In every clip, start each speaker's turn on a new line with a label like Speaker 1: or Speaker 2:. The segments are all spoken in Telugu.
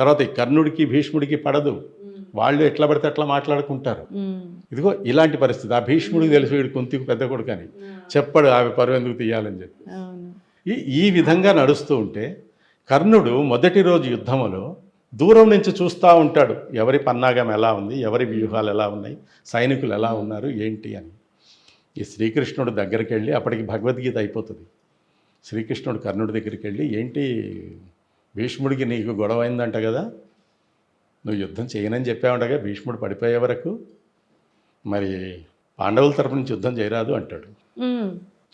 Speaker 1: తర్వాత ఈ కర్ణుడికి భీష్ముడికి పడదు. వాళ్ళు ఎట్లా పడితే అట్లా మాట్లాడుకుంటారు. ఇదిగో ఇలాంటి పరిస్థితి. ఆ భీష్ముడికి తెలుసు వీడు కుంతికి పెద్ద కొడుకు అని. చెప్పాడు ఆమె పరువు ఎందుకు తీయాలని చెప్పి. ఈ ఈ విధంగా నడుస్తూ ఉంటే కర్ణుడు మొదటి రోజు యుద్ధములో దూరం నుంచి చూస్తూ ఉంటాడు. ఎవరి పన్నాగం ఎలా ఉంది ఎవరి వ్యూహాలు ఎలా ఉన్నాయి సైనికులు ఎలా ఉన్నారు ఏంటి అని. ఈ శ్రీకృష్ణుడు దగ్గరికి వెళ్ళి అప్పటికి భగవద్గీత అయిపోతుంది. శ్రీకృష్ణుడు కర్ణుడి దగ్గరికి వెళ్ళి ఏంటి భీష్ముడికి నీకు గొడవ అయిందంట కదా? నువ్వు యుద్ధం చేయనని చెప్పావుండగా భీష్ముడు పడిపోయే వరకు మరి పాండవుల తరపు నుంచి యుద్ధం చేయరాదు అంటాడు.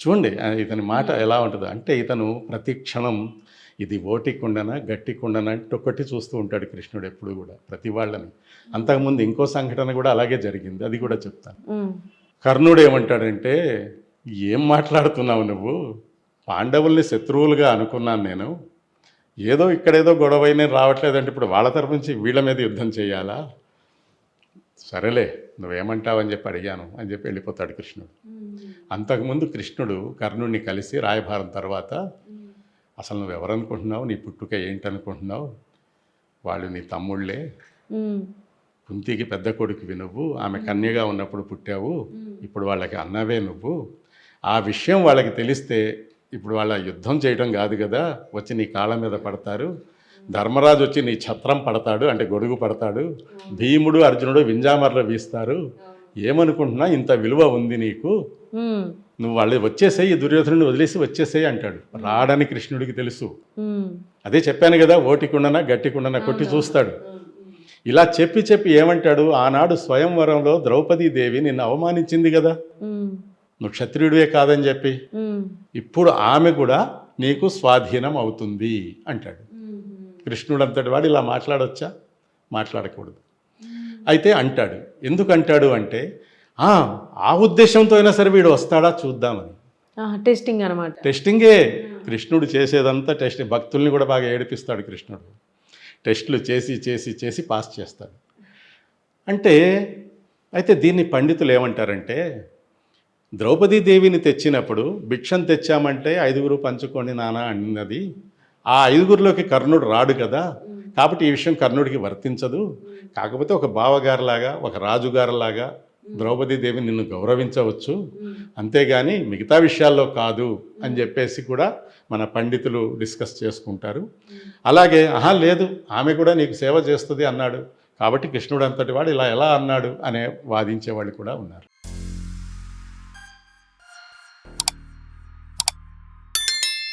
Speaker 1: చూడండి ఇతని మాట ఎలా ఉంటుందో. అంటే ఇతను ప్రతి క్షణం ఇది ఓటి కుండన గట్టి కుండన అంటే ఒక్కటి చూస్తూ ఉంటాడు కృష్ణుడు ఎప్పుడు కూడా ప్రతి వాళ్ళని. అంతకుముందు ఇంకో సంఘటన కూడా అలాగే జరిగింది అది కూడా చెప్తాను. కర్ణుడు ఏమంటాడంటే ఏం మాట్లాడుతున్నావు నువ్వు? పాండవుల్ని శత్రువులుగా అనుకున్నాను నేను. ఏదో ఇక్కడేదో గొడవ నేను రావట్లేదంటే ఇప్పుడు వాళ్ళ తరపు నుంచి వీళ్ళ మీద యుద్ధం చేయాలా? సరేలే నువ్వేమంటావని చెప్పి అడిగాను. అని చెప్పి వెళ్ళిపోతాడు కృష్ణుడు. అంతకుముందు కృష్ణుడు కర్ణుడిని కలిసి రాయభారం తర్వాత అసలు నువ్వు ఎవరనుకుంటున్నావు నీ పుట్టుక ఏంటనుకుంటున్నావు? వాళ్ళు నీ తమ్ముళ్ళే. కుంతికి పెద్ద కొడుకువి నువ్వు? ఆమె కన్యగా ఉన్నప్పుడు పుట్టావు? ఇప్పుడు వాళ్ళకి అన్నవే నువ్వు? ఆ విషయం వాళ్ళకి తెలిస్తే ఇప్పుడు వాళ్ళ యుద్ధం చేయడం కాదు కదా వచ్చి నీ కాళ్ళ మీద పడతారు. ధర్మరాజు వచ్చి నీ ఛత్రం పడతాడు అంటే గొడుగు పడతాడు. భీముడు అర్జునుడు వింజామర్లు వీస్తారు. ఏమనుకుంటున్నా ఇంత విలువ ఉంది నీకు. నువ్వు వాళ్ళు వచ్చేసేయి దుర్యోధనుని వదిలేసి వచ్చేసేయి అంటాడు. రాడని కృష్ణుడికి తెలుసు. అదే చెప్పాను కదా ఓటికుండన గట్టికుండన కొట్టి చూస్తాడు. ఇలా చెప్పి చెప్పి ఏమంటాడు? ఆనాడు స్వయంవరంలో ద్రౌపదీదేవి నిన్ను అవమానించింది కదా. నువ్వు క్షత్రియుడివే కాదని చెప్పి. ఇప్పుడు ఆమె కూడా నీకు స్వాధీనం అవుతుంది అంటాడు. కృష్ణుడు అంతటి వాడు ఇలా మాట్లాడొచ్చా? మాట్లాడకూడదు. అయితే అంటాడు. ఎందుకు అంటాడు అంటే "ఆ, ఉద్దేశంతో అయినా సరే వీడు వస్తాడా చూద్దామని.
Speaker 2: టెస్టింగ్ అనమాట
Speaker 1: టెస్టింగే. కృష్ణుడు చేసేదంతా టెస్ట్ భక్తుల్ని కూడా బాగా ఏడిపిస్తాడు కృష్ణుడు. టెస్టులు చేసి చేసి చేసి పాస్ చేస్తాడు. అంటే అయితే దీన్ని పండితులు ఏమంటారంటే ద్రౌపదీదేవిని తెచ్చినప్పుడు భిక్షం తెచ్చామంటే ఐదుగురు పంచుకోండి నాన్న అన్నది. ఆ ఐదుగురిలోకి కర్ణుడు రాడు కదా. కాబట్టి ఈ విషయం కర్ణుడికి వర్తించదు. కాకపోతే ఒక బావగారిలాగా ఒక రాజుగారిలాగా ద్రౌపదీదేవి నిన్ను గౌరవించవచ్చు. అంతేగాని మిగతా విషయాల్లో కాదు అని చెప్పేసి కూడా మన పండితులు డిస్కస్ చేసుకుంటారు. అలాగే ఆహా లేదు ఆమె కూడా నీకు సేవ చేస్తుంది అన్నాడు. కాబట్టి కృష్ణుడు అంతటి వాడు ఇలా ఎలా అన్నాడు అనే వాదించే వాళ్ళు కూడా ఉన్నారు.